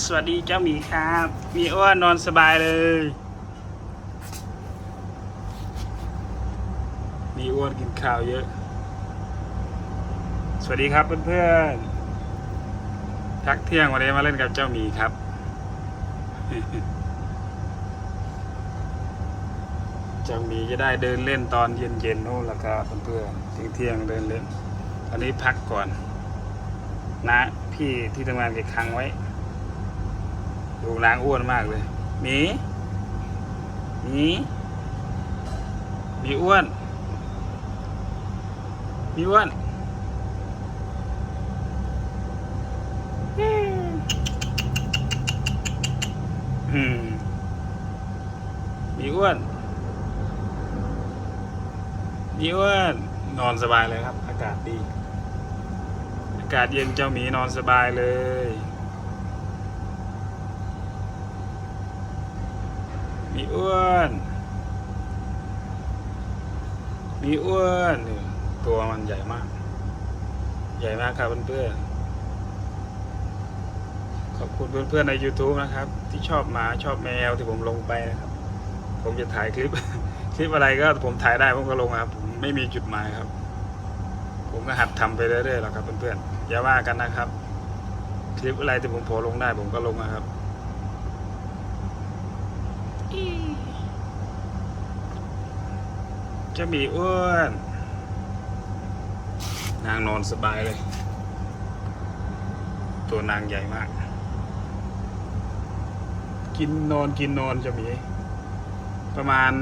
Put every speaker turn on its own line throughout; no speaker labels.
สวัสดีเจ้าหมีครับ มีอ้วนนอนสบายเลย มีอ้วนกินข้าวเยอะ สวัสดีครับเพื่อนๆพักเที่ยงวันนี้มาเล่นกับเจ้าหมีครับ เจ้าหมีจะได้เดินเล่นตอนเย็นๆโน่นละครับเพื่อนๆเที่ยงเดินเล่นตอนนี้พักก่อน นะ พี่ที่ทำงานเก็บค้างไว้ ดูนางอ้วนมากเลยหมีหมีหมีอ้วนหมีอ้วนอืมมีอ้วนมีอ้วนนอนสบายเลยครับ อากาศดี อากาศเย็นเจ้าหมีนอนสบายเลย มีอ้วนมีอ้วนนี่ตัวมันใหญ่มาก ใหญ่มากครับเพื่อนๆขอบคุณเพื่อนๆใน YouTube นะครับ ที่ชอบหมาชอบแมวที่ผมลงไปนะครับ ผมจะถ่ายคลิป คลิปอะไรก็ผมถ่ายได้ผมก็ลงครับผมไม่มีจุดหมายครับ ผมก็หัดทำไปเรื่อยๆแล้วครับเพื่อนๆอย่าว่ากันนะครับ คลิปอะไรที่ผมโพลงได้ผมก็ลงนะครับ จะมีอ้วน นางนอนสบายเลย ตัวนางใหญ่มาก กินนอนกินนอนจะมี ประมาณ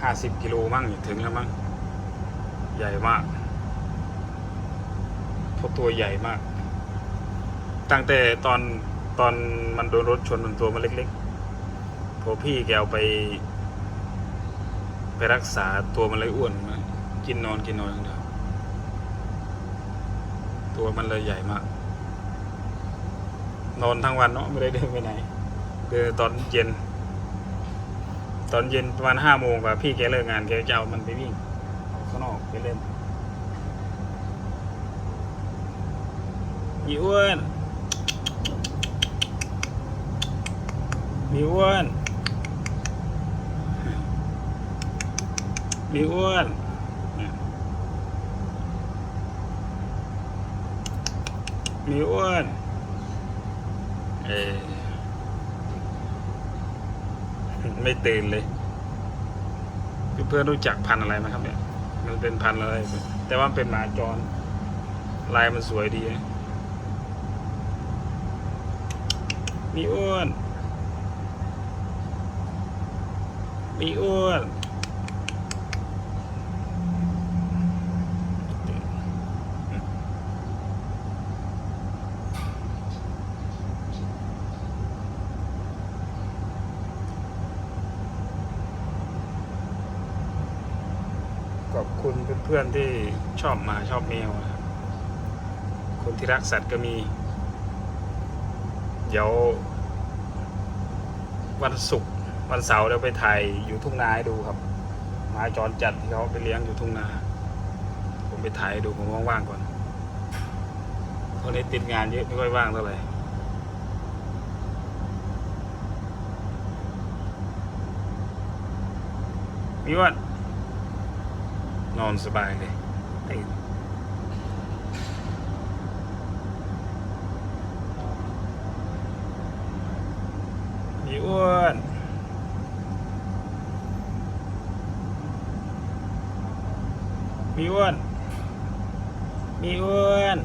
ห้าสิบกิโลมั่งถึงแล้วมั้งใหญ่มากเพราะตัวใหญ่มาก ตั้งแต่ตอนตอนมันโดนรถชนมันตัวมันเล็กๆพอพี่แกเอาไป ไปรักษาตัวมันเลยอ้วนมากินนอนกินนอนอย่างเดียวตัวมันเลยใหญ่มาก นอนทั้งวันเนาะไม่ได้เดินไปไหนเดินตอนเย็น ตอนเย็นประมาณห้าโมงกว่าพี่แกเลิกงานแกจะเอามันไปวิ่งข้างนอกไปเล่นมีอ้วน มีอ้วนมีอ้วนมีอ้วนเอไม่ตื่นเลยเพื่อนรู้จักพันอะไรไหมครับเนี่ย มันเป็นพันอะไร แต่ว่าเป็นหมาจร ลายมันสวยดี มีอ้วน มีอ้วนขอบคุณเพื่อนๆที่ชอบหมาชอบแมวนะครับคนที่รักสัตว์ก็มี เดี๋ยววันศุกร์ วันเสาร์เดี๋ยวไปถ่ายอยู่ทุ่งนาให้ดูครับหมาจรจัดที่เขาไปเลี้ยงอยู่ทุ่งนา ผมไปถ่ายดูผมว่างๆก่อนตอนนี้ติดงานเยอะไม่ค่อยว่างเท่าไหร่มีวันนอนสบายเลยตื่นมีอ้วน มีอ้วนมีอ้วน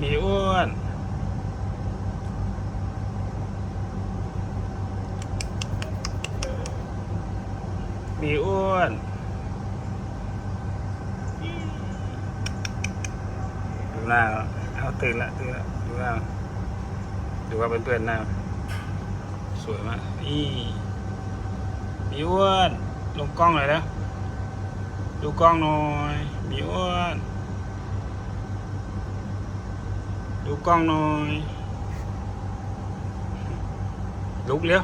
มีอ้วนมีอ้วนดูหน้าแลเอาตื่นละตื่นละดูหน้าดูว่าเพื่อนๆหน้า สวยมากนี่บิวอ้วนลงกล้องหน่อยนะดูกล้องหน่อยบิวอ้วนดูกล้องหน่อยลุกเร็ว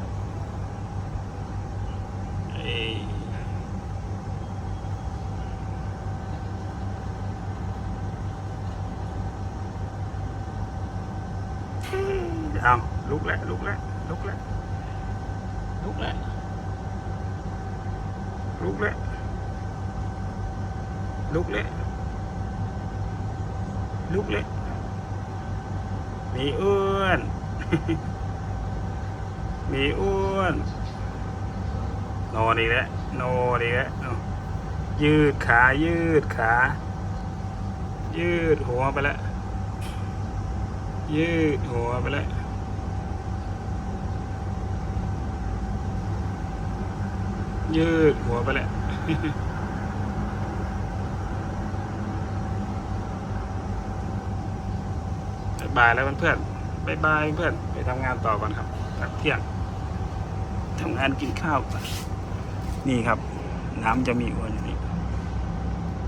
không lúc lại lúc lại lúc lại ล้วลุกแล้วลุกแล้วลุกแล้วลุกแล้วลุกแล้วลุกแล้วมีอ้วนมีอ้วนนอนอีกแล้วนอนอีกแล้วเอายืดขายืดขา ยืดหัวไปแล้วยืดหัวไปแล้ว ยืดหัวไปแหละบายแล้วเพื่อนๆบายบายเพื่อนไปทำงานต่อก่อนครับพักเที่ยงทำงานกินข้าวก่อนนี่ครับ น้ำจะมีอวนอยู่นี่